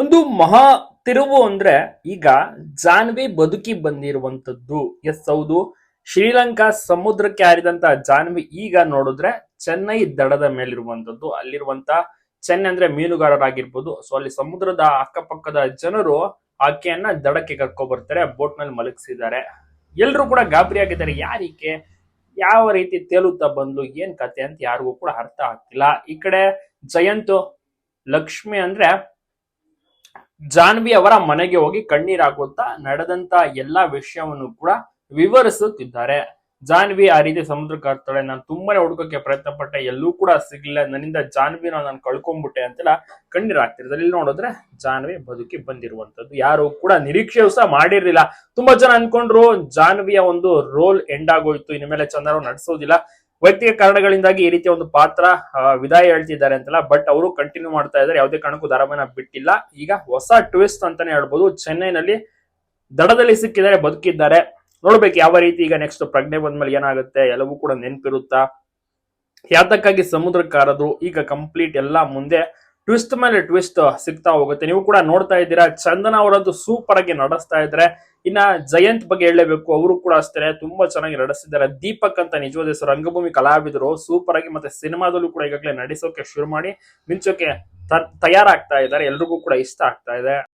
ಒಂದು ಮಹಾ ತಿರುವು ಅಂದ್ರೆ ಈಗ ಜಾನ್ವಿ ಬದುಕಿ ಬಂದಿರುವಂತದ್ದು ಎಸ್, ಹೌದು. ಶ್ರೀಲಂಕಾ ಸಮುದ್ರಕ್ಕೆ ಹಾರಿದಂತ ಜಾನ್ವಿ ಈಗ ನೋಡಿದ್ರೆ ಚೆನ್ನೈ ದಡದ ಮೇಲಿರುವಂತದ್ದು ಅಲ್ಲಿರುವಂತ ಚೆನ್ನೈ ಅಂದ್ರೆ ಮೀನುಗಾರರಾಗಿರ್ಬೋದು. ಸೊ ಅಲ್ಲಿ ಸಮುದ್ರದ ಅಕ್ಕಪಕ್ಕದ ಜನರು ಆಕೆಯನ್ನ ದಡಕ್ಕೆ ಕರ್ಕೊ ಬರ್ತಾರೆ ಬೋಟ್ನಲ್ಲಿ ಮಲಗಿಸಿದ್ದಾರೆ. ಎಲ್ರು ಕೂಡ ಗಾಬರಿ ಆಗಿದ್ದಾರೆ. ಯಾರಿಕೆ? ಯಾವ ರೀತಿ ತೇಲುತ್ತಾ ಬಂದ್ಲು? ಏನ್ ಕತೆ ಅಂತ ಯಾರಿಗೂ ಕೂಡ ಅರ್ಥ ಆಗ್ತಿಲ್ಲ. ಈ ಕಡೆ ಜಯಂತ್, ಲಕ್ಷ್ಮಿ ಅಂದ್ರೆ ಜಾನ್ವಿ ಅವರ ಮನೆಗೆ ಹೋಗಿ ಕಣ್ಣೀರಾಗುತ್ತಾ ನಡೆದಂತ ಎಲ್ಲಾ ವಿಷಯವನ್ನು ಕೂಡ ವಿವರಿಸುತ್ತಿದ್ದಾರೆ. ಜಾನ್ವಿ ಆ ರೀತಿ ಸಮುದ್ರ ಕರ್ತಾಳೆ ನಾನು ತುಂಬಾನೇ ಹುಡುಕಕ್ಕೆ ಪ್ರಯತ್ನ ಪಟ್ಟೆ ಎಲ್ಲೂ ಕೂಡ ಸಿಗ್ಲಿಲ್ಲ. ನನ್ನಿಂದ ಜಾನ್ವಿನ ನಾನು ಕಳ್ಕೊಂಡ್ಬಿಟ್ಟೆ ಅಂತೆಲ್ಲ ಕಣ್ಣೀರ್ ಆಗ್ತಿರ್ತಾರೆ ಇಲ್ಲಿ ನೋಡಿದ್ರೆ ಜಾನ್ವಿ ಬದುಕಿ ಬಂದಿರುವಂತದ್ದು ಯಾರು ಕೂಡ ನಿರೀಕ್ಷೆಯೂ ಸಹ ಮಾಡಿರ್ಲಿಲ್ಲ. ತುಂಬಾ ಜನ ಅನ್ಕೊಂಡ್ರು ಜಾನ್ವಿಯ ಒಂದು ರೋಲ್ ಎಂಡ್ ಆಗೋಯ್ತು. ಇನ್ಮೇಲೆ ಮೇಲೆ ಚಂದ್ರವ್ ನಡೆಸೋದಿಲ್ಲ. ವೈಯಕ್ತಿಕ ಕಾರಣಗಳಿಂದಾಗಿ ಈ ರೀತಿಯ ಒಂದು ಪಾತ್ರ ವಿದಾಯ ಹೇಳ್ತಿದ್ದಾರೆ ಅಂತಲ್ಲ ಬಟ್ ಅವರು ಕಂಟಿನ್ಯೂ ಮಾಡ್ತಾ ಇದ್ದಾರೆ, ಯಾವುದೇ ಕಾರಣಕ್ಕೂ ಧಾರಾವಾಹಿನ ಬಿಟ್ಟಿಲ್ಲ. ಈಗ ಹೊಸ ಟ್ವಿಸ್ಟ್ ಅಂತಾನೆ ಹೇಳ್ಬೋದು, ಚೆನ್ನೈನಲ್ಲಿ ದಡದಲ್ಲಿ ಸಿಕ್ಕಿದ್ದಾರೆ, ಬದುಕಿದ್ದಾರೆ. ನೋಡ್ಬೇಕು ಯಾವ ರೀತಿ ಈಗ ನೆಕ್ಸ್ಟ್ ಪ್ರಜ್ಞೆ ಬಂದ್ಮೇಲೆ ಏನಾಗುತ್ತೆ, ಎಲ್ಲವೂ ಕೂಡ ನೆನಪಿರುತ್ತಾ? ಯಾತಕ್ಕಾಗಿ ಸಮುದ್ರಕ್ಕಾರದ್ರು ಈಗ ಕಂಪ್ಲೀಟ್ ಎಲ್ಲ ಮುಂದೆ ಟ್ವಿಸ್ಟ್ ಮೇಲೆ ಟ್ವಿಸ್ಟ್ ಸಿಗ್ತಾ ಹೋಗುತ್ತೆ. ನೀವು ಕೂಡ ನೋಡ್ತಾ ಇದ್ದೀರಾ, ಚಂದನ ಅವರಂತೂ ಸೂಪರ್ ಆಗಿ ನಡೆಸ್ತಾ ಇದ್ದಾರೆ. ಇನ್ನ ಜಯಂತ್ ಬಗ್ಗೆ ಹೇಳಲೇಬೇಕು, ಅವರು ಕೂಡ ಅಷ್ಟೇ, ತುಂಬಾ ಚೆನ್ನಾಗಿ ನಡೆಸಿದ್ದಾರೆ ದೀಪಕ್ ಅಂತ ನಿಜವಾದ ಹೆಸರು, ರಂಗಭೂಮಿ ಕಲಾವಿದರು ಸೂಪರ್ ಆಗಿ ಮತ್ತೆ ಸಿನಿಮಾದಲ್ಲೂ ಕೂಡ ಈಗಾಗಲೇ ನಡೆಸೋಕೆ ಶುರು ಮಾಡಿ, ಮಿಂಚೋಕೆ ತಯಾರಾಗ್ತಾ ಇದ್ದಾರೆ. ಎಲ್ರಿಗೂ ಕೂಡ ಇಷ್ಟ ಆಗ್ತಾ ಇದೆ.